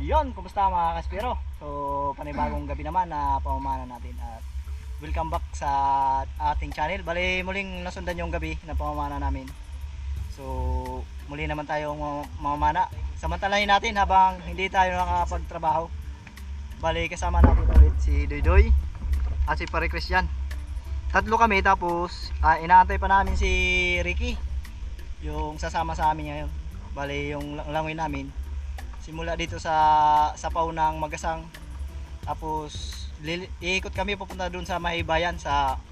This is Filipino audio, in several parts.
Kumusta mga kaspiro? So, panibagong gabi naman na pamamana natin at welcome back sa ating channel. Bali, muling nasundan yung gabi na pamamana namin. So, muli naman mam- mamamana. Samantalahin natin habang hindi tayo nakakapagtrabaho. Bali, kasama natin ulit si Doydoy at si Pare Christian. Tatlo kami tapos ah, inaantay pa namin si Ricky yung sasama sa amin ngayon. Bali, yung lang- langoy namin simula dito sa sapaw ng Magasang. Tapos iikot kami papunta doon sa may bayan sa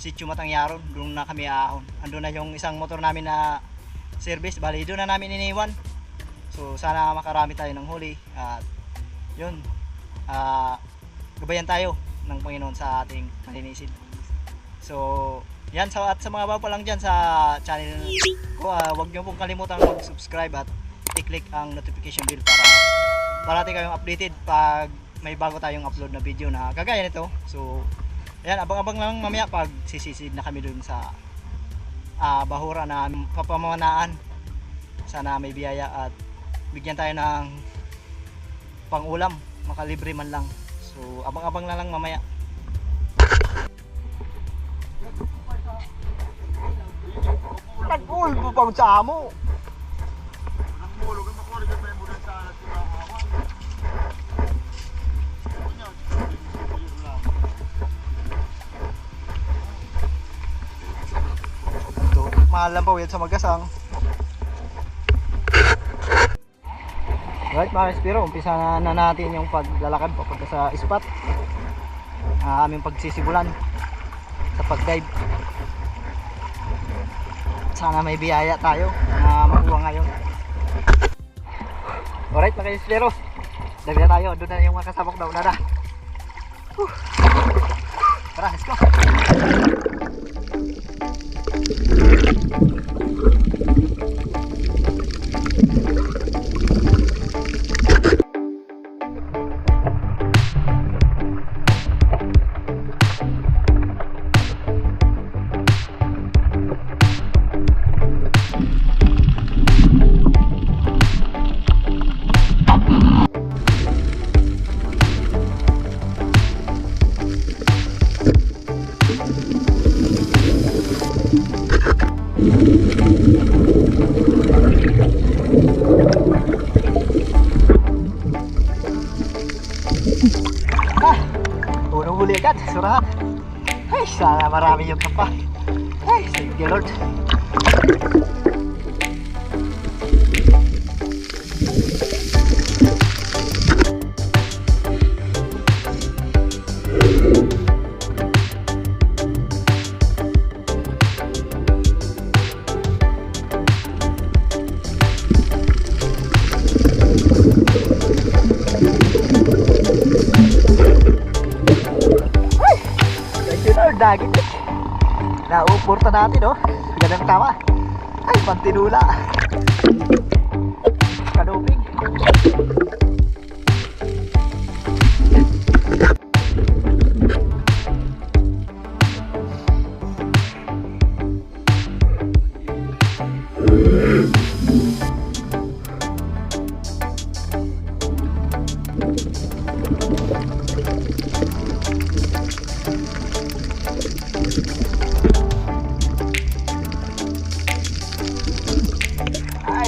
Sitio Matangyaron doon na kami aahon. Andun na yung isang motor namin na service. Bali doon na namin iniwan. So sana makarami tayo ng huli. At yun. Ah gabayan tayo ng Panginoon sa ating malinisin so yan. Sa at sa mga bago pa lang dyan sa channel ko ah, huwag niyo pong kalimutan mag-subscribe at i-click ang notification bell para parati kayong updated pag may bago tayong upload na video na kagaya nito. So, ayan, abang-abang lang mamaya pag sisisid na kami dun sa ah, bahura na papamanaan. Sana may biyaya at bigyan tayo ng pangulam, makalibre man lang. So, abang-abang na lang mamaya. Nag-ulbo pang sa. Lang pa sa magasang. Right mga Espiro, umpisa na, na natin yung paglalakad papunta sa spot. Ang aming pagsisibulan sa pag-dive. Sana may biyaya tayo na makuha ngayon. Alright mga Espiro, dive na tayo. Doon na yung mga kasabok na una na. Tara, let's go. Thank you. Agad, surahan. Ay, sana marami yung tapa. Ay, you Lord. Nauporta natin, oh. Ganang tama. Ay, pantinula.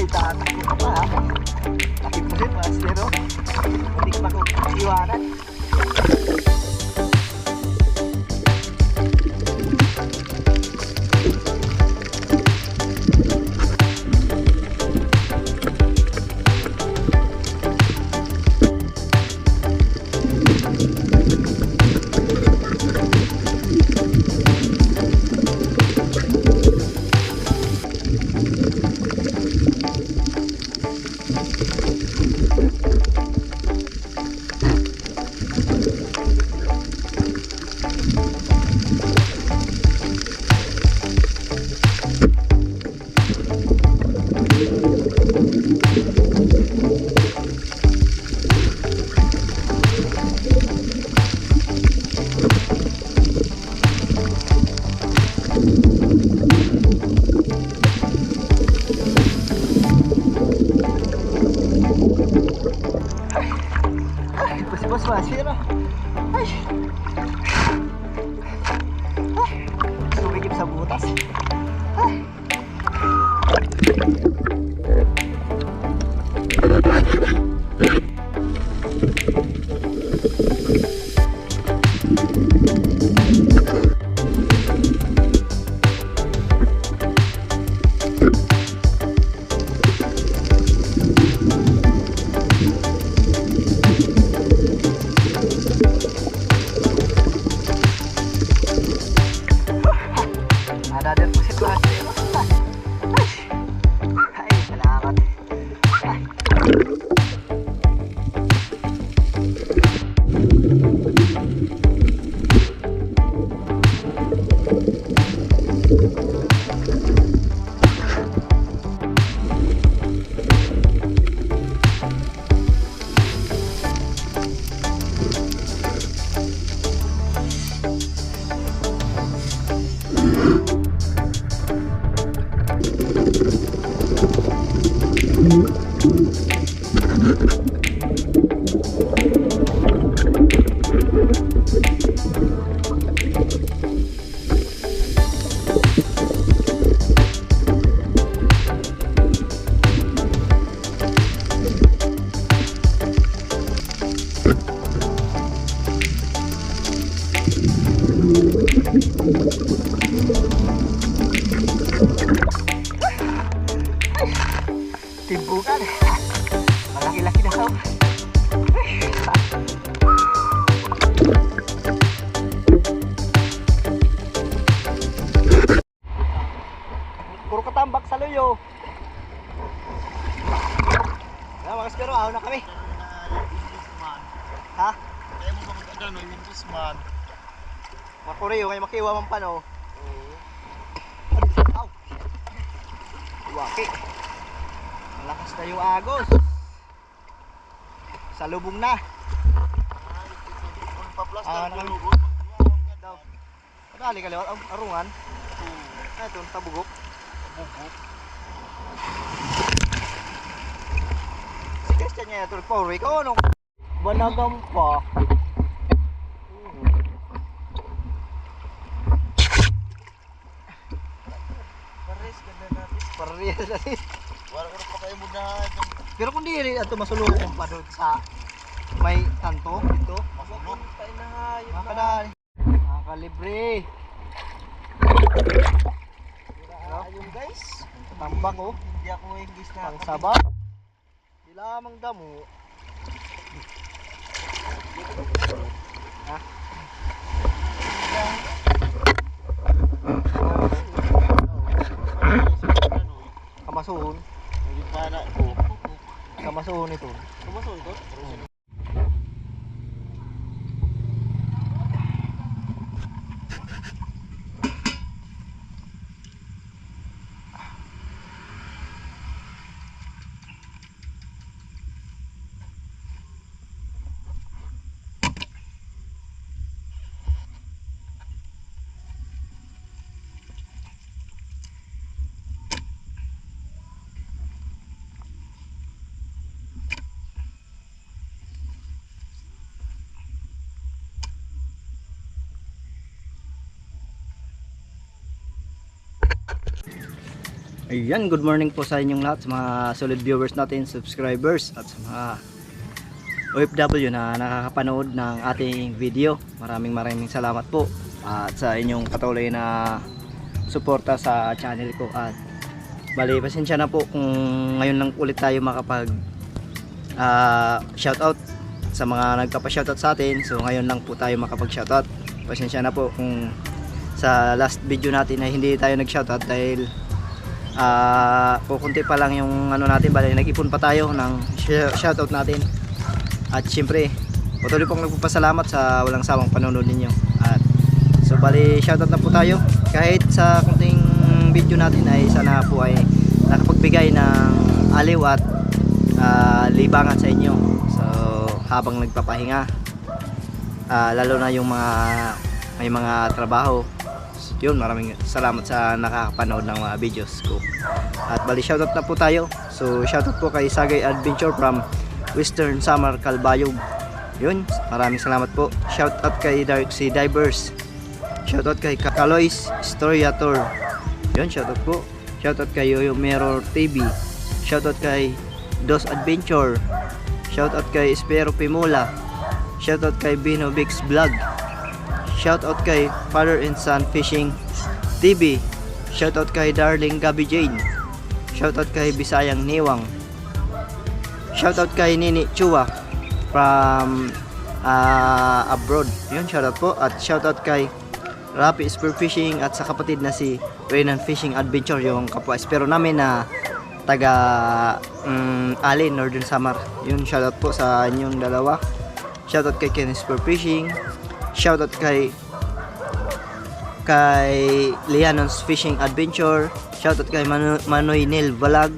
tatakbo ka pa ha. Takip mo rin, mas, pero hindi ka mag-iwanan. です。はい Timbukan. Malaki-laki na sao. Puro katambak sa luyo. Ah, mga skero, ahon na kami. Ha? Kaya mo ba mag-agano, yung Guzman? Makureo, ngayon makiwa man pa no. Aw. Waki. Malakas na yung agos. Sa lubong na. Ah, na nakami- lulubot. Daw. Kadali ka liwat, ang arungan. Ay, ito, tabugok. Bubuk. Si Christian niya ito, Pauri ko, ano? Banagam pa. Pares, ganda natin. Natin. Na kayo muna. Pero kung di rin ito masulong pa doon sa may kanto dito. Masulog. Tayo na hayop Mga kadali. Mga kalibre. Ayun guys. Tambak oh. Hindi ako English na. Pang saba. Di lamang damo. Ha? Kamasuhon. Hindi pa na ko. Kamasuhon ito. Kumaso ito? Ayan, good morning po sa inyong lahat, sa mga solid viewers natin, subscribers at sa mga OFW na nakakapanood ng ating video. Maraming maraming salamat po at sa inyong patuloy na suporta sa channel ko at bali pasensya na po kung ngayon lang ulit tayo makapag ah, shoutout sa mga nagpapa-shoutout sa atin. So ngayon lang po tayo makapag-shoutout. Pasensya na po kung sa last video natin ay hindi tayo nag-shoutout dahil ah kukunti pa lang yung ano natin bali nag-ipon pa tayo ng sh- shoutout natin. At syempre patuloy pong nagpapasalamat sa walang sawang panonood ninyo. At so bali shoutout na po tayo. Kahit sa kunting video natin ay sana po ay nakapagbigay ng aliw at ah, libangan sa inyo. So habang nagpapahinga ah, lalo na yung mga may mga trabaho yun maraming salamat sa nakakapanood ng mga videos ko. At bali shoutout na po tayo. So shoutout po kay Sagay Adventure from Western Samar Calbayog yun maraming salamat po. Shoutout kay Dark Sea Divers. Shoutout kay Kakalois Historiator yun shoutout po. Shoutout kay Yoyo Mirror TV shoutout kay Dos Adventure. Shoutout kay Espero Pimula shoutout kay Bino Bix Vlog Shoutout kay Father and Son Fishing TV. Shoutout kay Darling Gabi Jane. Shoutout kay Bisayang Niwang. Shoutout kay Nini Chua from ah, abroad. Yun, shoutout po. At shoutout kay Rapi Spear Fishing at sa kapatid na si Renan Fishing Adventure, yung kapwa espero namin na taga mm, Ali, Northern Samar. Yun, shoutout po sa inyong dalawa. Shoutout kay Ken Spear Fishing. Shoutout kay kay Lianon's Fishing Adventure. Shoutout kay Manu- Manoy Nil Vlog.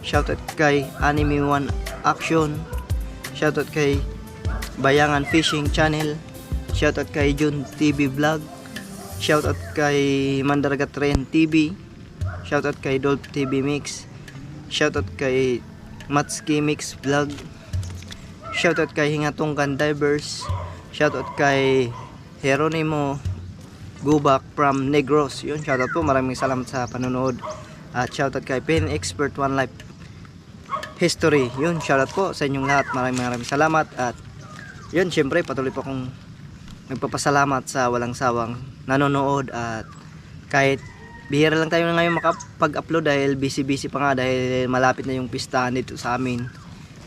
Shoutout kay Anime One Action. Shoutout kay Bayangan Fishing Channel. Shoutout kay Jun TV Vlog. Shoutout kay Mandaragat Ren TV. Shoutout kay Dolp TV Mix. Shoutout kay Matski Mix Vlog. Shoutout kay Hingatungkan Divers. Shoutout kay Jeronimo Gubak from Negros. Yun, shoutout po. Maraming salamat sa panonood. At shoutout kay Pen Expert One Life History. Yun, shoutout po sa inyong lahat. Maraming maraming salamat. At yun, syempre, patuloy po akong nagpapasalamat sa walang sawang nanonood at kahit bihira lang tayo ngayon makapag-upload dahil busy-busy pa nga dahil malapit na yung pistahan dito sa amin.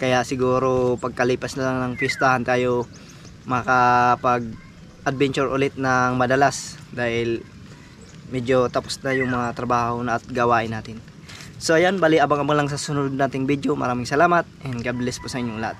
Kaya siguro pagkalipas na lang ng pistahan tayo makapag adventure ulit ng madalas dahil medyo tapos na yung mga trabaho na at gawain natin. So ayan, bali abang-abang lang sa sunod nating video. Maraming salamat and God bless po sa inyong lahat.